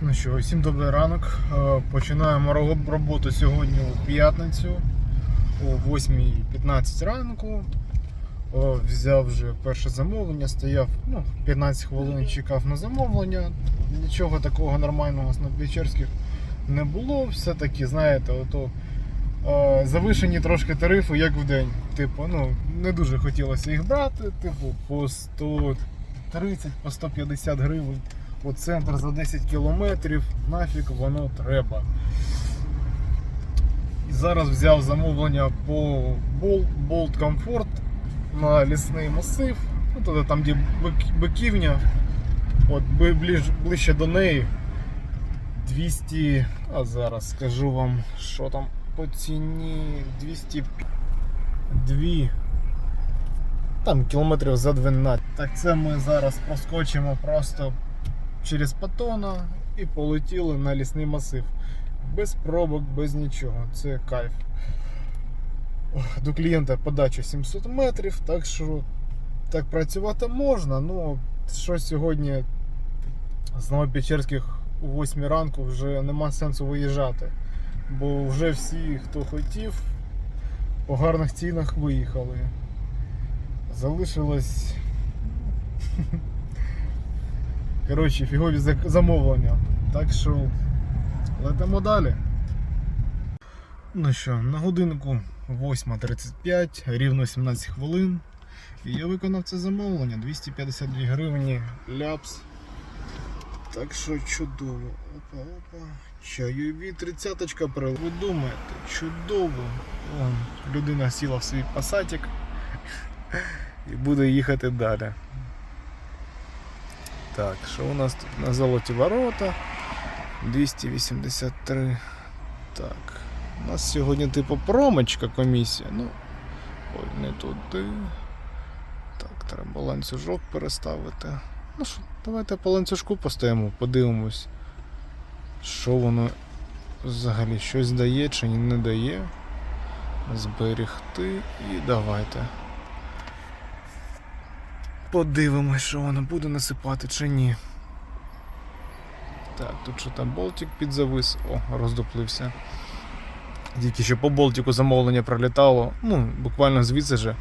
Ну що, всім добрий ранок. Е, Починаємо роботу сьогодні у п'ятницю о 8.15 ранку. Взяв вже перше замовлення, стояв ну, 15 хвилин, чекав на замовлення. Нічого такого нормального з Надвечерських не було. Все-таки, знаєте, ото, е, завишені трошки тарифи, як в день. Типу, ну, не дуже хотілося їх брати, типу, по 130, по 150 гривень у центр за 10 кілометрів, нафіг воно треба. І зараз взяв замовлення по Bolt Comfort на лісний масив. Ну, туди там, де биківня, от ближ, ближче до неї. 200, а зараз скажу вам, що там по ціні 202 там кілометрів за 12. Так це ми зараз проскочимо просто через Патона і полетіли на лісний масив. Без пробок, без нічого. Це кайф. До клієнта подача 700 метрів, так що так працювати можна. Ну, що сьогодні з Новопечерських у 8 ранку вже нема сенсу виїжджати. Бо вже всі, хто хотів, по гарних цінах виїхали. Залишилось Коротше, фігові замовлення. Так що летимо далі. Ну що, на годинку 8.35, рівно 17 хвилин. І я виконав це замовлення 252 гривні ляпс. Так що чудово. Опа, опа. Чайові тридцяточка при. Ви думаєте, чудово. Вон, людина сіла в свій пасатик і буде їхати далі. Так, що у нас тут на золоті ворота? 283. Так. У нас сьогодні типу промочка комісія. Ну. Ой, не туди. Так, треба ланцюжок переставити. Ну що, давайте по ланцюжку постоїмо, подивимось, що воно взагалі щось дає чи не дає. Зберігти і давайте. Подивимось, що воно буде насипати чи ні. Так, тут що там болтик підзавис. О, роздуплився. Тільки що по болтику замовлення пролітало, ну, буквально звідси же.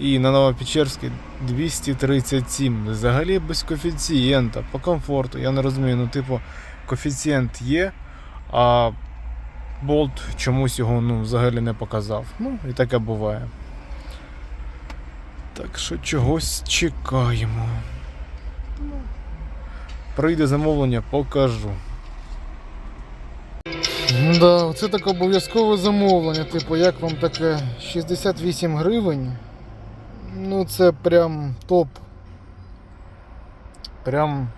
І на Новопечерській 237. Взагалі без коефіцієнта, по комфорту. Я не розумію, ну, типу, коефіцієнт є, а болт чомусь його ну, взагалі не показав. Ну, і таке буває. Так що чогось чекаємо. Прийде замовлення, покажу. Да, це таке обов'язкове замовлення. Типу, як вам таке 68 гривень. Ну це прям топ. Прям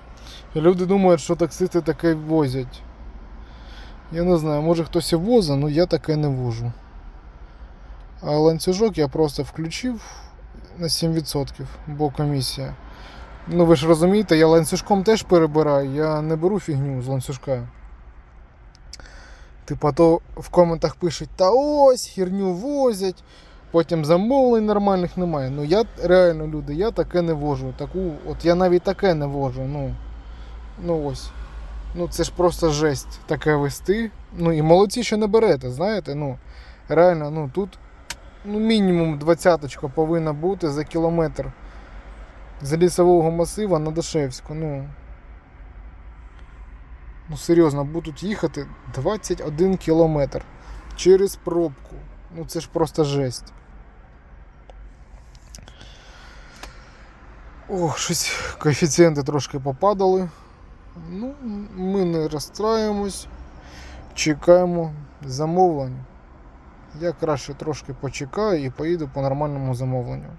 люди думають, що таксисти таке возять. Я не знаю, може хтось і возить, але я таке не вожу. А ланцюжок я просто включив на 7%, бо комісія. Ну ви ж розумієте, я ланцюжком теж перебираю, я не беру фігню з ланцюжка. Типа то в коментах пишуть, та ось, херню возять, потім замовлень нормальних немає. Ну я реально люди, я таке не вожу. Таку, от я навіть таке не вожу. Ну, ну ось. Ну це ж просто жесть таке вести. Ну і молодці, що не берете, знаєте, ну реально, ну тут ну, мінімум двадцяточка повинна бути за кілометр з лісового масива на Дашевську. Ну, ну серйозно, будуть їхати 21 кілометр через пробку. Ну це ж просто жесть. Ох, щось коефіцієнти трошки попадали. Ну, ми не розстраємось, чекаємо замовлення. Я краще трошки почекаю і поїду по нормальному замовленню.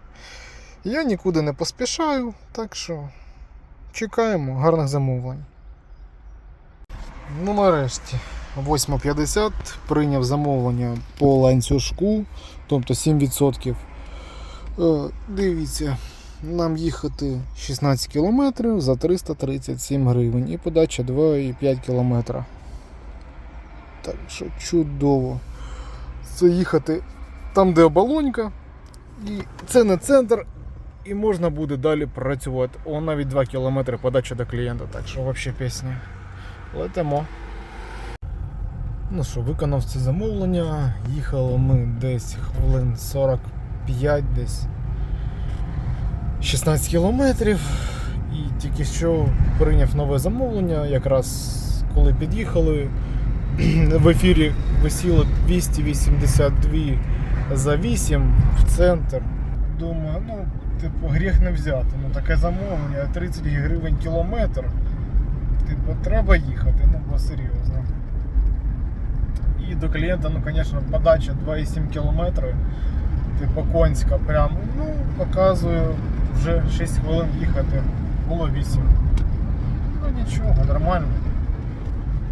Я нікуди не поспішаю, так що чекаємо гарних замовлень. Ну, нарешті, 8.50 прийняв замовлення по ланцюжку, тобто 7%. Е, Дивіться, нам їхати 16 км за 337 гривень і подача 2,5 км. Так що чудово. Це їхати там, де оболонька, і це не центр, і можна буде далі працювати. О, навіть 2 км подача до клієнта, так що взагалі пісня. Летимо. Ну що, виконав це замовлення. Їхали ми десь хвилин 45, десь 16 кілометрів. І тільки що прийняв нове замовлення. Якраз коли під'їхали, в ефірі висіло 282 за 8 в центр. Думаю, ну, типу, гріх не взяти. Ну таке замовлення, 30 гривень кілометр. Типу, треба їхати, ну бо серйозно. І до клієнта, ну, звісно, подача 2,7 кілометри. Типу конська, прям, ну, показую вже 6 хвилин їхати. Було 8. Ну нічого, нормально.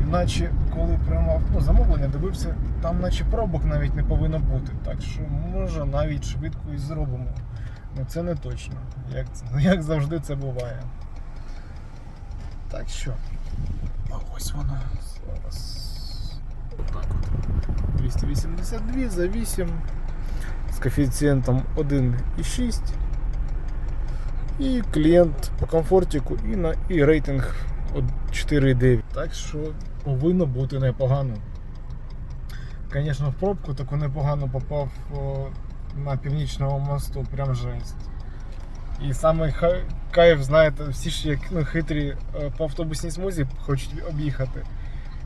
Іначе, коли приймав ну, замовлення, дивився, там наче пробок навіть не повинно бути. Так що може навіть швидко і зробимо. Ну це не точно. Як, як завжди це буває. Так що. А ось воно. Зараз. Отак от. 282 за 8 з коефіцієнтом 1,6. І клієнт по комфортику і, на, і рейтинг 4,9. Так що повинно бути непогано. Звісно, в пробку таку непогано попав на північному мосту, прям жесть. І саме кайф, знаєте, всі ж як ну, хитрі е, по автобусній смузі хочуть об'їхати.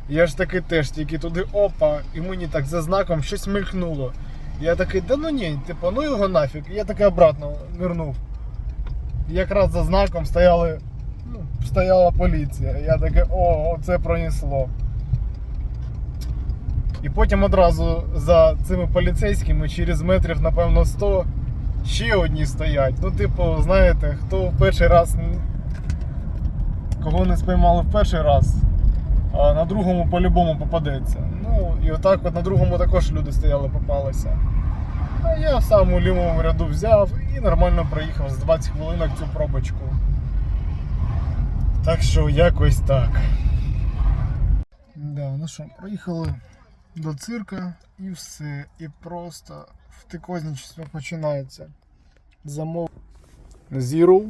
Я ж таки теж тільки туди опа, і мені так за знаком щось мелькнуло. Я такий, да ну ні, типу, ну його нафіг. І я таки обратно нирнув. Якраз за знаком стояли, стояла поліція. Я таке, о, оце пронесло. І потім одразу за цими поліцейськими через метрів, напевно, 100 ще одні стоять. Ну, типу, знаєте, хто в перший раз кого не спіймали в перший раз, а на другому по-любому попадеться. Ну, і отак от на другому також люди стояли, попалися. А я сам у лівому ряду взяв і нормально проїхав з 20 хвилинок цю пробочку. Так що якось так. Да, ну що, проїхали до цирка і все. І просто втикозничество починається. Замов. Zero.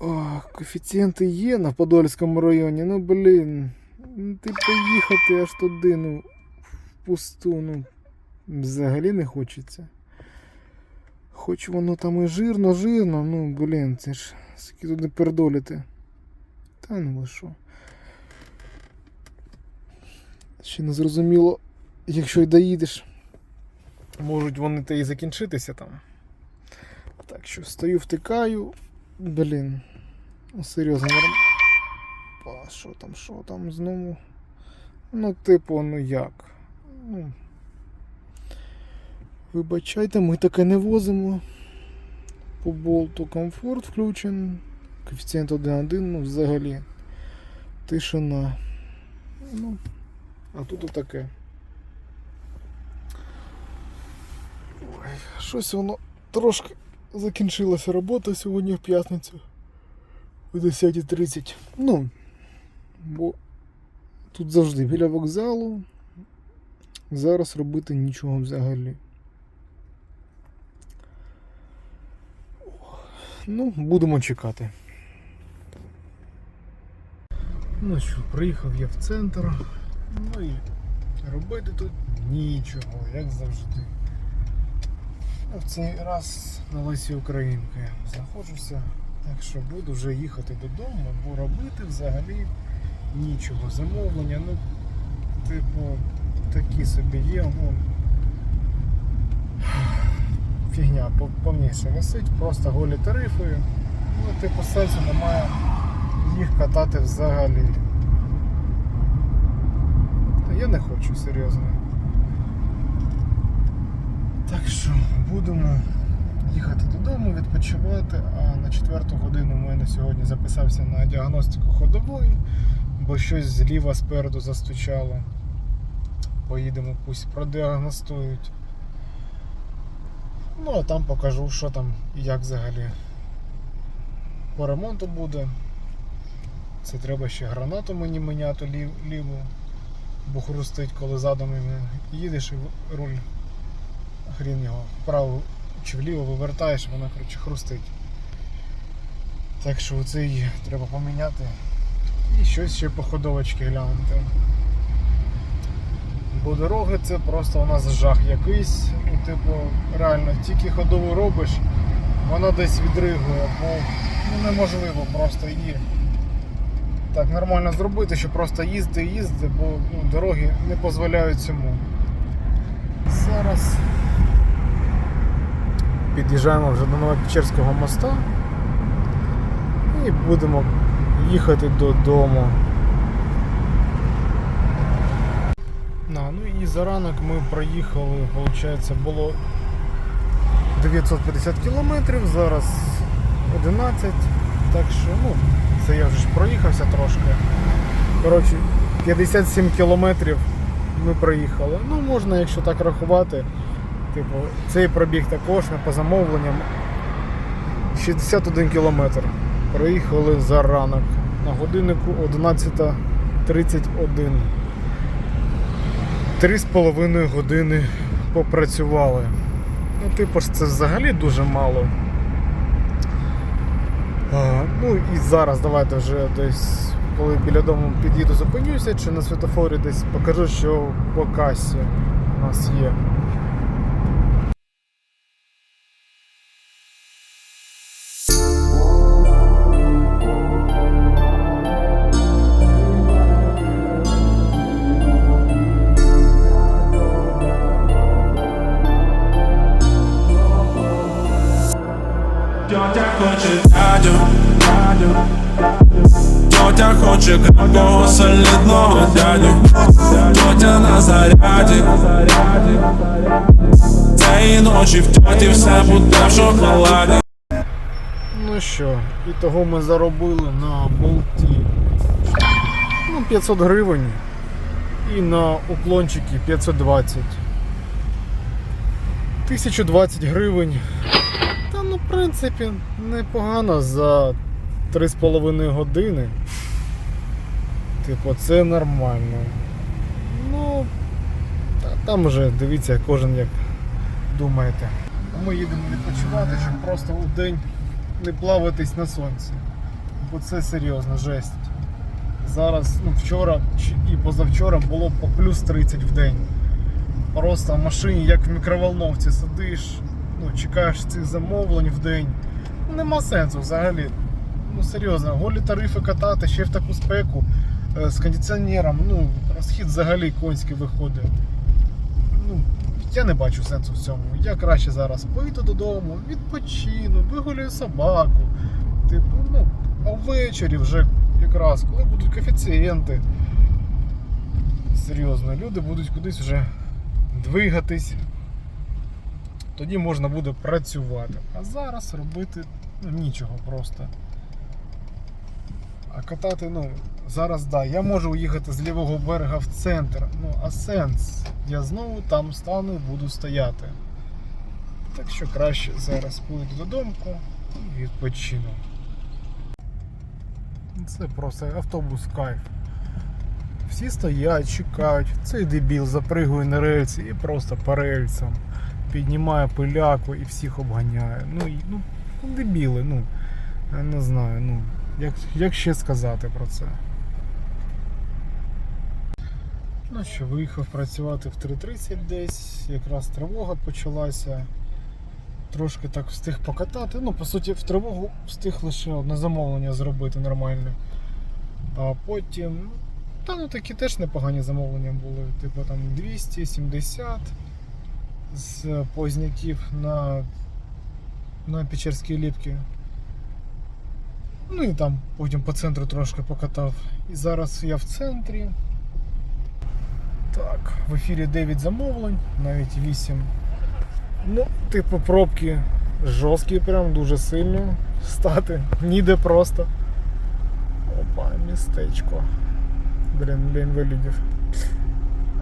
О, коефіцієнти є на Подольському районі. Ну блін. Ну, Ти поїхати аж туди, ну, в пусту, ну. Взагалі не хочеться. Хоч воно там і жирно, жирно, ну блін, це ж скільки туди пердоліти. Та ну ви що. Ще не зрозуміло, якщо й доїдеш, можуть вони та і закінчитися там. Так що стою, втикаю. Блін. Ну, серйозно, норм. Па, що там, що там знову? Ну, типу, ну як? Ну. Вибачайте, ми таке не возимо. По болту комфорт включен. Коефіцієнт 1.1, ну взагалі. Тишина. Ну, а тут отаке. Ой, щось воно трошки закінчилася робота сьогодні в п'ятницю. О 10.30. Ну, бо тут завжди біля вокзалу. Зараз робити нічого взагалі. Ну, будемо чекати. Ну що, приїхав я в центр. Ну і робити тут нічого, як завжди. В цей раз на Лесі Українки знаходжуся, так що буду вже їхати додому, бо робити взагалі нічого. Замовлення, ну, типу, такі собі є, ну. Фігня по- повніше висить, просто голі тарифи. Ну, типу, сенсу немає їх катати взагалі. Та я не хочу, серйозно. Так що будемо їхати додому, відпочивати, а на четверту годину у мене сьогодні записався на діагностику ходової, бо щось зліва спереду застучало. Поїдемо, пусть продіагностують. Ну, а там покажу, що там і як взагалі по ремонту буде. Це треба ще гранату мені міняти лів, ліву, бо хрустить, коли задом їдеш і руль хрін його вправо чи вліво вивертаєш, вона коротше хрустить. Так що оцей треба поміняти. І щось ще по ходовочці глянути. Бо дороги це просто у нас жах якийсь. Ну, типу, реально, тільки ходову робиш, вона десь відригує, бо ну, неможливо просто її так нормально зробити, що просто їзди, їзди, бо ну, дороги не дозволяють цьому. Зараз під'їжджаємо вже до Новопечерського моста і будемо їхати додому. Ну за ранок ми проїхали, виходить, було 950 кілометрів, зараз 11, так що, ну, це я вже проїхався трошки. Коротше, 57 кілометрів ми проїхали. Ну, можна, якщо так рахувати, типу, цей пробіг також по замовленням 61 кілометр. Проїхали за ранок. На годиннику 11.31. Три з половиною години попрацювали. Ну, типу ж, це взагалі дуже мало. А, ну і зараз давайте вже десь, коли біля дому під'їду, зупинюся, чи на світофорі десь покажу, що по касі у нас є. Хоче дядю. Тьотя хоче крепкого солідного дядю. Тьотя на заряді. Цієї ночі в тьоті все буде в шоколаді. Ну що, і того ми заробили на болті ну, 500 гривень і на уклончики 520. 1020 гривень. Ну, в принципі, непогано за 3,5 години. Типу, це нормально. Ну, та, там вже дивіться, кожен як думаєте. Ми їдемо відпочивати, щоб просто у день не плаватись на сонці. Бо це серйозно, жесть. Зараз, ну вчора і позавчора було по плюс 30 в день. Просто в машині, як в мікроволновці, сидиш, ну, чекаєш цих замовлень в день. Нема сенсу взагалі. Ну серйозно, голі тарифи катати ще в таку спеку е, з кондиціонером, ну, розхід взагалі конський виходить. Ну, я не бачу сенсу в цьому. Я краще зараз поїду додому, відпочину, вигулюю собаку. Типу, ну, а ввечері вже якраз, коли будуть коефіцієнти. Серйозно, люди будуть кудись вже двигатись. Тоді можна буде працювати. А зараз робити нічого просто. А катати, ну, зараз да, я можу уїхати з лівого берега в центр. Ну, а сенс? Я знову там стану і буду стояти. Так що краще зараз поїду додому і відпочину. Це просто автобус кайф. Всі стоять, чекають. Цей дебіл запригує на рельси і просто по рельсам піднімає пиляку і всіх обганяє. Ну, ну, ну дебіли, ну. Я не знаю, ну. Як, як ще сказати про це? Ну що, виїхав працювати в 3.30 десь, якраз тривога почалася. Трошки так встиг покатати. Ну, по суті, в тривогу встиг лише одне замовлення зробити нормальне. А потім. Та ну такі теж непогані замовлення були. Типу там 270 з позняків на, на Печерській ліпки. Ну і там потім по центру трошки покатав. І зараз я в центрі. Так, в ефірі 9 замовлень, навіть 8. Ну, типу, пробки жорсткі, прям дуже сильно стати. Ніде просто. Опа, містечко. Блін, для інвалідів.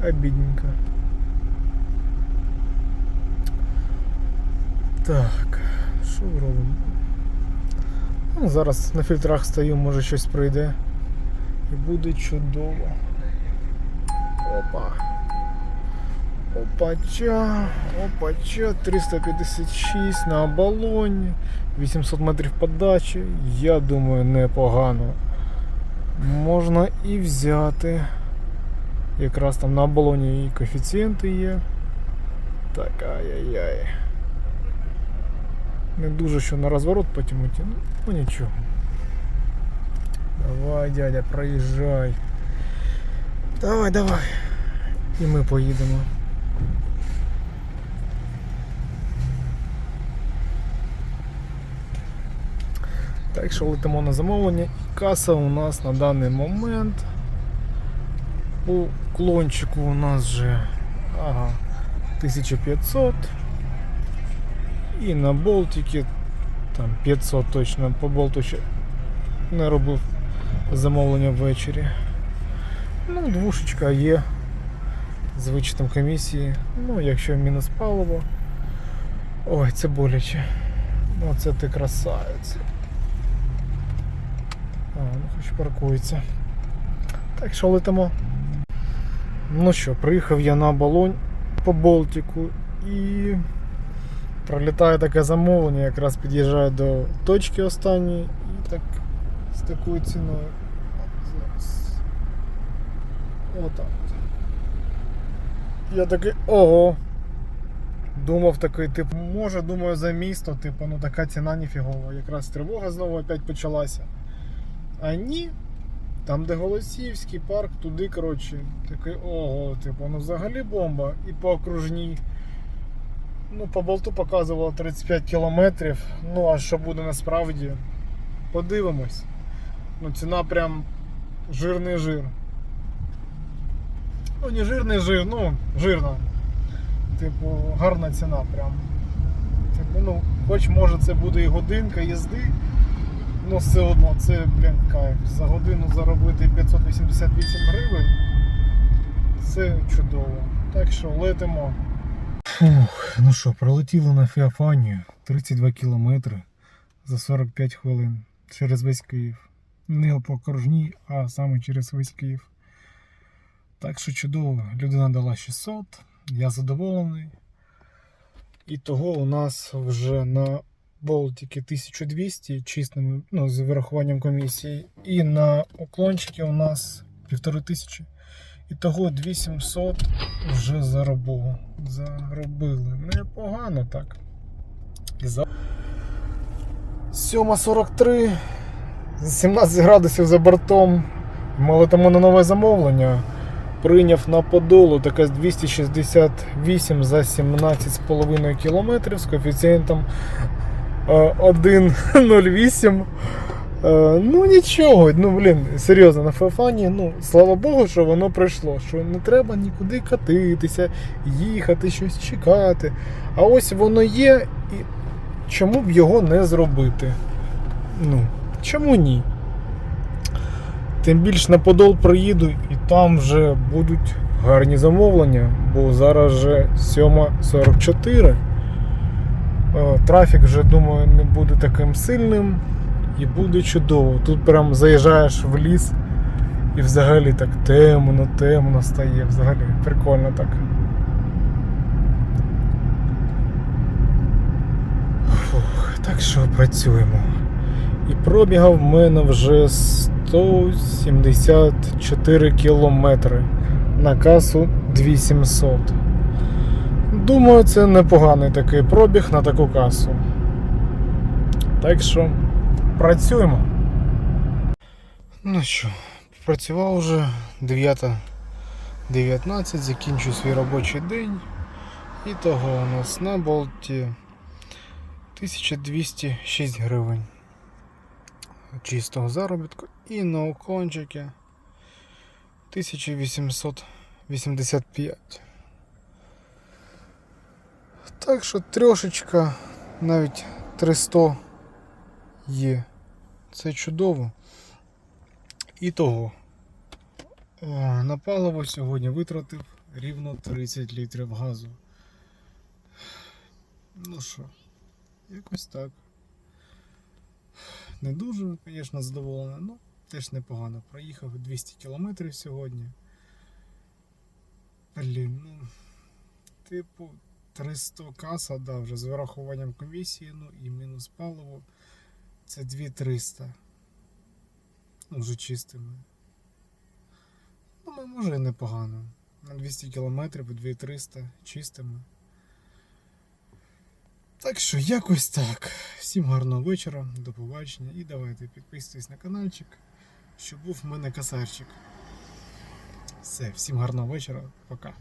Обідненько. Так, що робимо? Ну, зараз на фільтрах стою, може щось прийде. І буде чудово. Опа. Опача, опача, 356 на оболоні, 800 метрів подачі. Я думаю, непогано. можна і взяти. Якраз там на оболоні і коефіцієнти є. Так, ай-яй-яй. Не дуже що на розворот потім іти. Ну, ну нічого. Давай, дядя, проїжджай. Давай, давай. І ми поїдемо. Так що летимо на замовлення. І каса у нас на даний момент. У клончику у нас вже ага, 1500. І на болтики там 500 точно по болту ще не робив замовлення ввечері. Ну, двушечка є з вичетом комісії. Ну, якщо мінус паливо. Ой, це боляче. Оце ти красавець. А, ну хоч паркується. Так що летимо. Ну що, приїхав я на балонь по Болтику і пролітає таке замовлення, якраз під'їжджаю до точки останньої і так з такою ціною. Зараз. Отак. Я такий ого. Думав такий, типу, може, думаю, за місто, типу, ну така ціна ніфігова. Якраз тривога знову опять почалася. А ні, там, де Голосіївський парк, туди, коротше, такий ого, типу, ну взагалі бомба. І по окружній. Ну, по болту показувало 35 кілометрів. Ну, а що буде насправді? Подивимось. Ну, ціна прям жирний жир. Ну, не жирний жир, ну, жирна. Типу, гарна ціна прям. Типу, ну, хоч може це буде і годинка їзди. Ну, все одно, це, блін, кайф. За годину заробити 588 гривень. Це чудово. Так що летимо. Фух, ну що, пролетіли на Феофанію 32 кілометри за 45 хвилин через весь Київ. Не по окружній, а саме через весь Київ. Так що чудово, людина дала 600, я задоволений. І того у нас вже на болтики 1200 чистими, ну, з вирахуванням комісії. І на уклончики у нас 1500. І того 2700 вже заробили. Заробили. Непогано так. За... 7.43, 17 градусів за бортом. Ми летимо на нове замовлення. Прийняв на подолу таке 268 за 17,5 км з коефіцієнтом е, 1,08. Е, Ну нічого, ну блін, серйозно, на Феофані, ну слава Богу, що воно прийшло. Що не треба нікуди катитися, їхати, щось чекати. А ось воно є, і чому б його не зробити? Ну, чому ні? Тим більш на Подол приїду і там вже будуть гарні замовлення, бо зараз вже 7.44. Е, Трафік вже, думаю, не буде таким сильним і буде чудово. Тут прям заїжджаєш в ліс і взагалі так темно, темно стає. Взагалі прикольно так. Фух, так що працюємо. І пробіга в мене вже 174 кілометри на касу 2700. Думаю, це непоганий такий пробіг на таку касу. Так що працюємо. Ну що, працював вже 9.19, закінчую свій робочий день. І того у нас на болті 1206 гривень чистого заробітку і на уклончики 1885. Так що трошечка навіть 300 є. Це чудово. І того. На паливо сьогодні витратив рівно 30 літрів газу. Ну що, якось так. Не дуже, звісно, задоволений, але теж непогано. Проїхав 200 кілометрів сьогодні. Блін, ну, типу, 300 каса, да, вже з вирахуванням комісії, ну і мінус паливо. Це 2300. Ну, вже чистими. Думаю, може і непогано. На 200 кілометрів, 2300 чистими. Так що якось так. Всім гарного вечора, до побачення і давайте підписуйтесь на каналчик, щоб був в мене косарчик. Все, всім гарного вечора, пока.